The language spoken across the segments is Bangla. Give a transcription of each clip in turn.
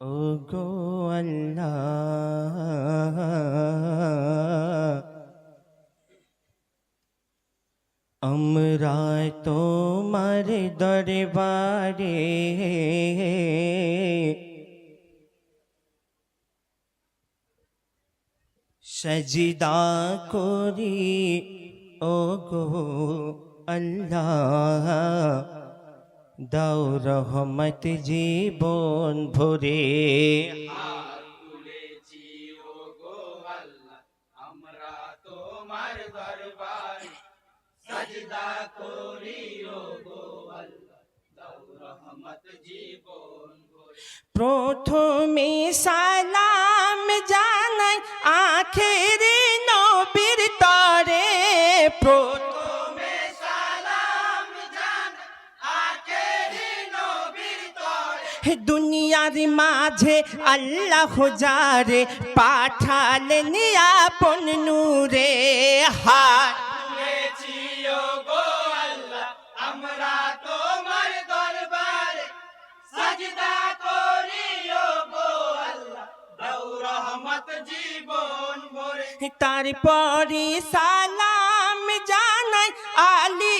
ও গো আল্লাহ আমরা তোমার দরবারে সজিদা করি ও গো আল্লাহ। দাও রহমত জীবন ভরে। প্রথমে সালাম জানাই আখের মাঝে আল্লাহ যারে পাঠালেন আপন নূরে হায়। তুলেছি ও গো আমরা তোমার দরবারে সজদা করি গো আল্লাহ। দাও রহমত জীবন ভরে তারপরে সালাম জানাই আলী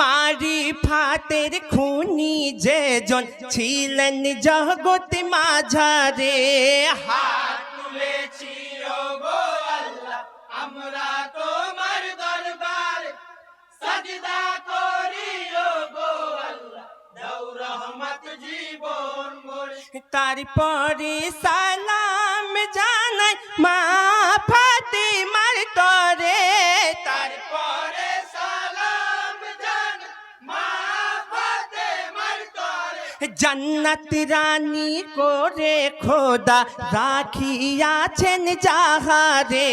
মারি ফাতের খুনি যে জন ছিলেন জগৎ মাঝারে। হাত তুলেছি গো আল্লাহ, আমরা তোমার দরবারে সজদা করি ও গো আল্লাহ। দাও রহমত জীবন ভরে তারপরে সালাম জানাই মা ফাতে মার তরে। তার তারপরে সালাম জান মা ফাতেমার তরে জন্নত রানী করে খোদা রাখিয়াছেন যাহারে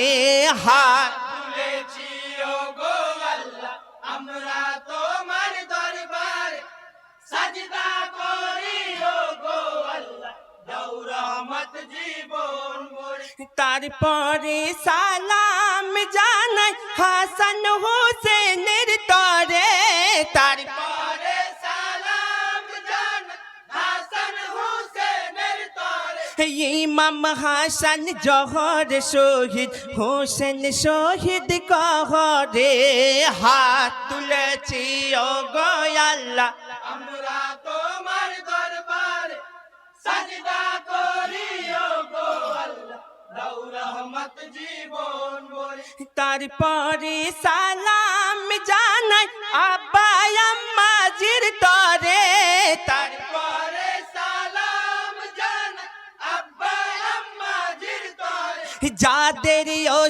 তুলেছি ও গো আল্লাহ আমরা তোমার দরবারে সাজদা করি গো আল্লাহ। দাও রহমত জীবন তারপরে সালাম জানাই হাসান হোসেনের ইমাম হাসান জহর শহীদ হোসেন শহীদ কহরে হাত তুলেছি ও গয়াল্লা আমরা তোমার দরবারে সাজদা করি ও গো আল্লাহ। দাও রহমত জীবন ভরে। তারপরে সালাম জানাই আব্বা আম্মাজির তরে। তার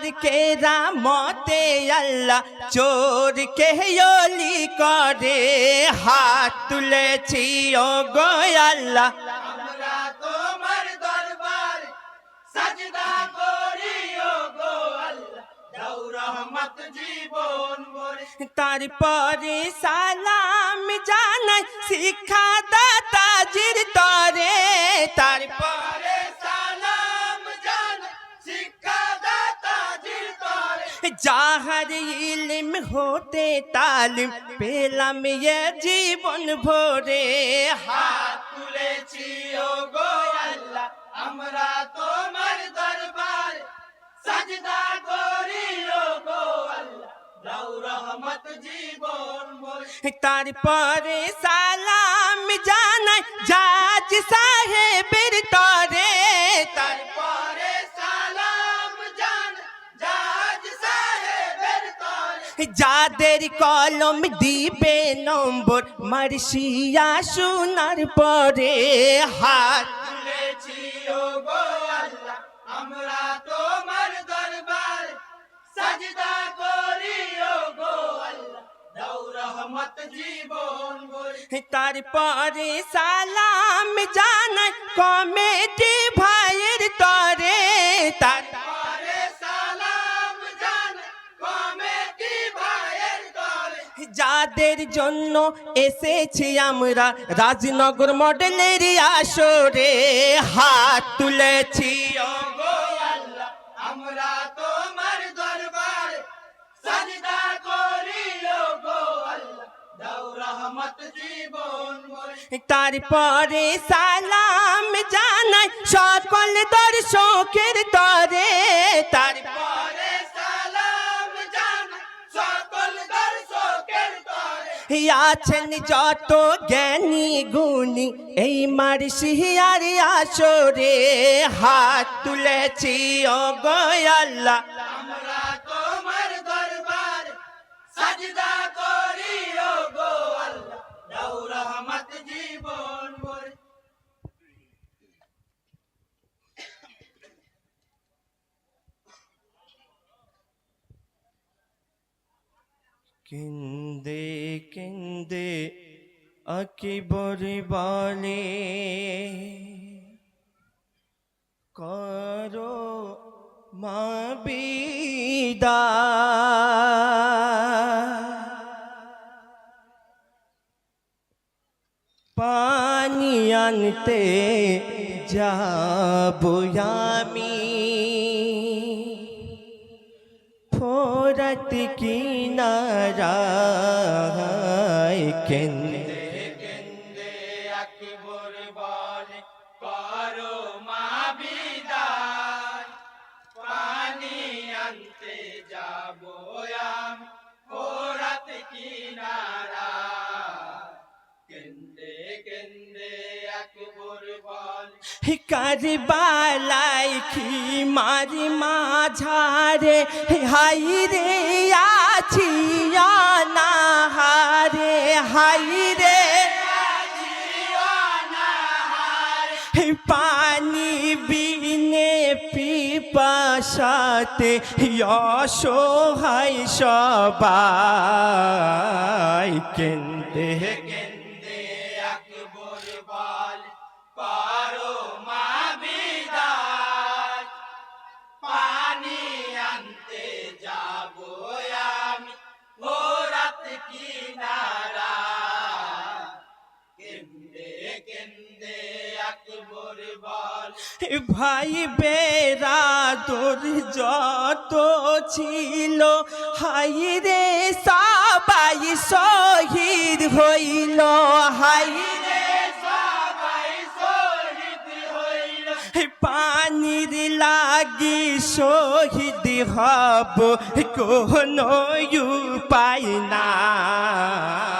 যাহার কে রামতে আল্লাহ চোর কে অলি করে হাত তুলেছি ও গো আল্লাহ। আমরা তোমার দরবারে সাজদা করি ও গো আল্লাহ। দাও রহমত জীবন ভরে। তারপরে সালাম জানাই শিক্ষা দাতাজির তরে। তারপর ইলিম হতে তালিম পেলাম এ জীবন ভরে। হাত তুলেছি ও গো আল্লাহ, আমরা তোমার দরবারে সাজদা করি ও গো আল্লাহ, দাও রহমত জীবন ভরে। তারপরে সালাম জানাই, জাজ সাহেবের তরে। তার তাদের কলম দিবে নম্বর মার্শিয়া শুনার পরে হাত তারপরে সালাম জানাই কমেটি ভাই যাদের জন্য এসেছি আমরা রাজনগর মডেলের আসরে হাত তুলেছি। ও গো আল্লাহ আমরা তোমার দরবার সাজদা করি গো আল্লাহ দাও রহমত জীবন তারপরে সালাম জানাই সকল দর্শকের তরে। তারপর পরে সালাম জান সকল দর্শকের তরে আছেন যত জ্ঞানী গুণী, এই মার সিহিয়ার আসরে হাত তুলেছি ও গয়াল্লা আমরা তোমার দরবার, সাজদা করি ও গো আল্লাহ দাও রহমত জীবন গড়ি কেন্দে কেন্দে আকিবর বলে করো মা বিদা। পানি আনতে যাব আমি। ফোরত কিনারা কেন্দ্রে বলে কারবালাই কি মারি মাঝারে? হাই রে, আছি না হারে হাই রে পানি বিনে পিপাসাতে অসহায় সবাই কেন্দে কেন্দে কেন্দে কেন্দে আকবর বল। ভাই বেরা তোর যত ছিল হাই রে সবাই শহীদ হইল হাই রে সবাই শহীদ হইল। পানির লাগি শহীদ হব কোনো উপায় নাই।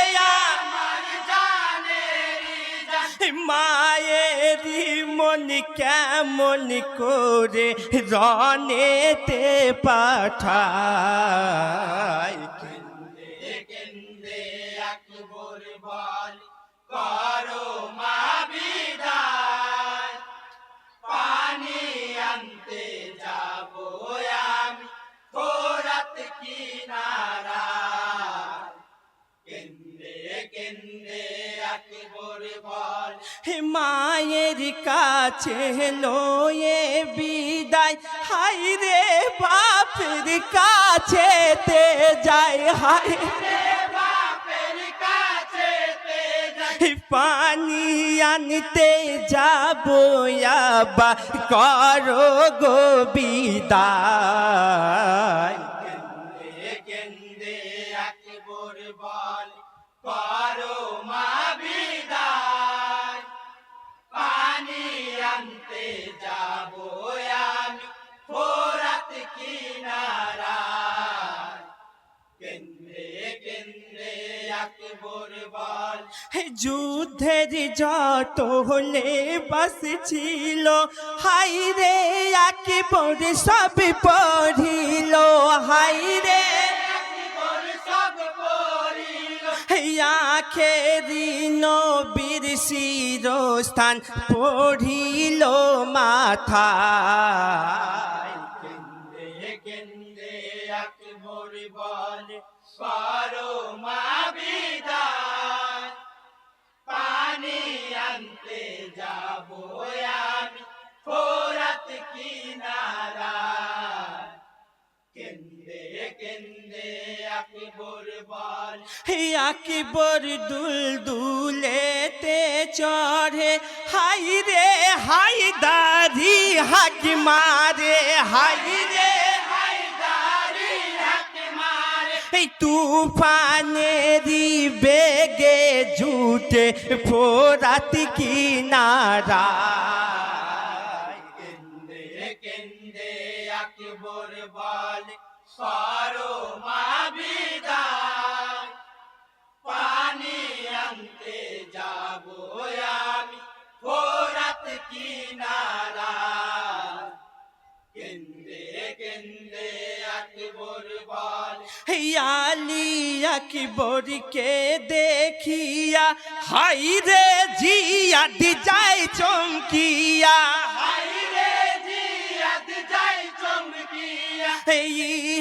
মায়েরি মন কেমন করে রনেতে পাঠায়। মায়ের কাছে লয়ে বিদায়। হাই রে বাপের কাছে তে যায় হাই পানি আনতে যাব আবা করো গো বিদায়। যুদ্ধের যত হলে বাস ছিল হাই রে একেবারে সব পড়িল। হাই রে পড়িল। আখেরি নবীর শিরস্থান পড়িল মাথা কেন্দে কেন্দে আকবর বলে পারো আনতে যাব আমি ফোরাত কিনারা। কেন্দে কেন্দে আকবর বলে। আকবর দুল দুলেতে চড়ে হাই রে হাই দারি হাক মারে। হাই রে তুফানেরি বেগে জুটে ফোরাত কিনারা। কেন্দে আকবর বলে পারো মা পানি আনতে যাব আমি ফোরাত কিনারা। আলি আকবরকে দেখিয়া। হাই রে জিয়া যায় চমকিয়া হাইরে জিয়াদ যাই চমকিয়া। এই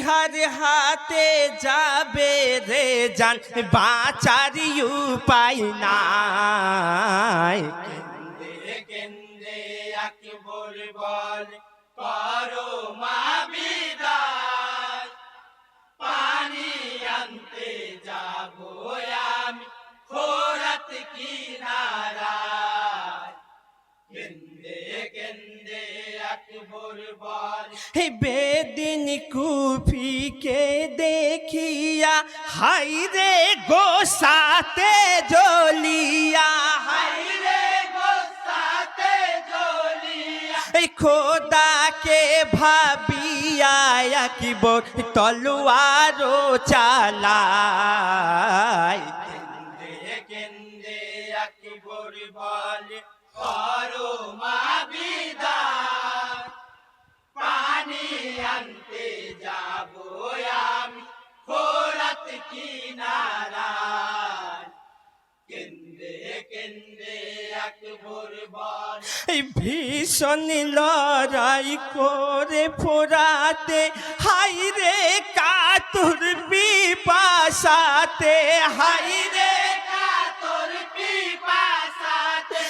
হার হাতে যাবে রে জান, বাঁচার উপায় নাই। কেন্দে কেন্দে আকবর বলে, করো মা হে বেদিন কুফিকে দেখিয়া হাই রে গোসাতে জলিয়া হাই হাইরে গোসাতে জ্বলিয়া। এই খোদাকে ভাবিয়া একবার তলোয়ারও চালাই। কেন্দে কেন্দে আকবর বলে, করো মা বিদায়। পানি আনতে যাব আমি। ভীষণ লড়াই করে ফোরাতে হাই রে কাতুর বিপাশাতে হাই রে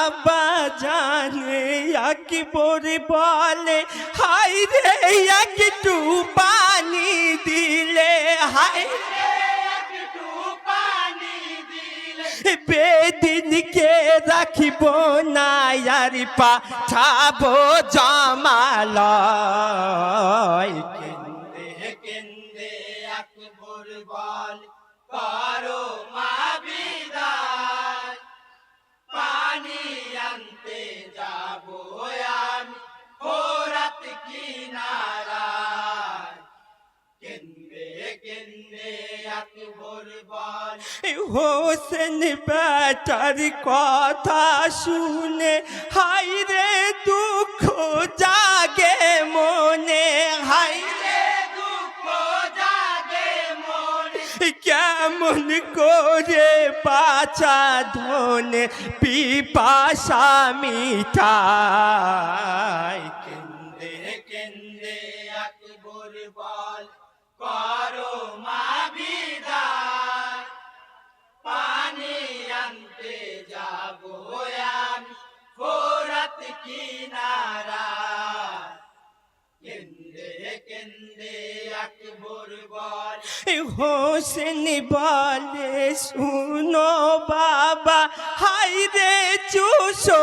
আব্বা জানে একবার বলে হাই রে, একটু পানি দিলে হাই বেদিনকে রাখিব না, আর পাঠাবো জমালয়। কেন্দে কেন্দে আকবর বল করো মা হোসেন বেটার কথা শুনে হাই রে দুঃখ জাগে মনে হাই রে দুঃখ জাগে মনে। কেমন করে পাচা ধনে, পিপাসা মিঠাই কেন্দে কেন্দে আকবর বল করো মা। পানি আনতে যাব আমি। ফোরাত কিনারা। হোসেন বলে শুনো বাবা হাই রে চুষো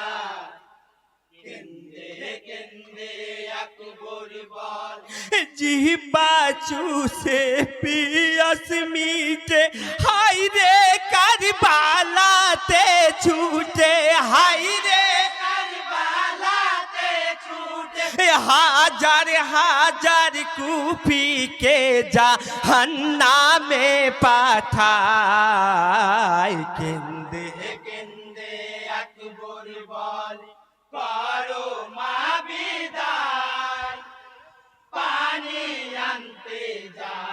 জিহ্বা চুষে পিয়াস মিটে হাই রে কারবালাতে ছুটে। হাই রে হাজার হাজার কুফিকে যা হন্না মে পাঠায়। কেন্দে কেন্দে আকবর বল করো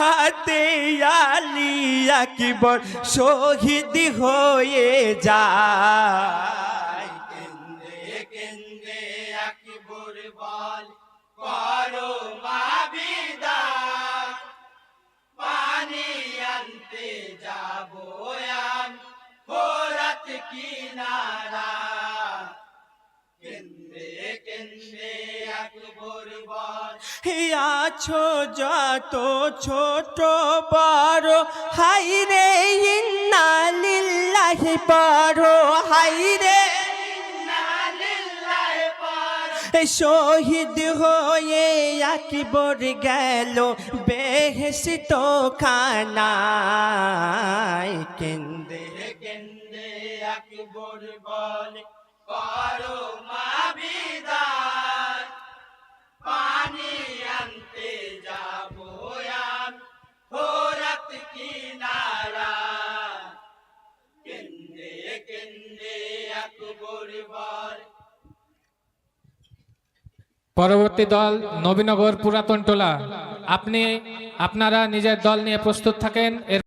খাতে আলী আকবর শহীদ হয়ে যায়। কেন্দে কেন্দে আকবর বল, করো মা বিদায় পানি আনতে যাব আমি, ফোরাত কিনারা। কেন্দে কেন্দে আকবর বল আছো যত ছোট বড় হাই রে ইন্না লিল্লাহি বড় হাই রে পার। শহীদ হয়ে আকবর গেল, বেহেশত খানায়। কেন্দে কেন্দে আকবর বল করো মা বিদায়। পরবর্তী দল নবীনগর পুরাতন টোলা। আপনি আপনারা নিজের দল নিয়ে প্রস্তুত থাকেন। এর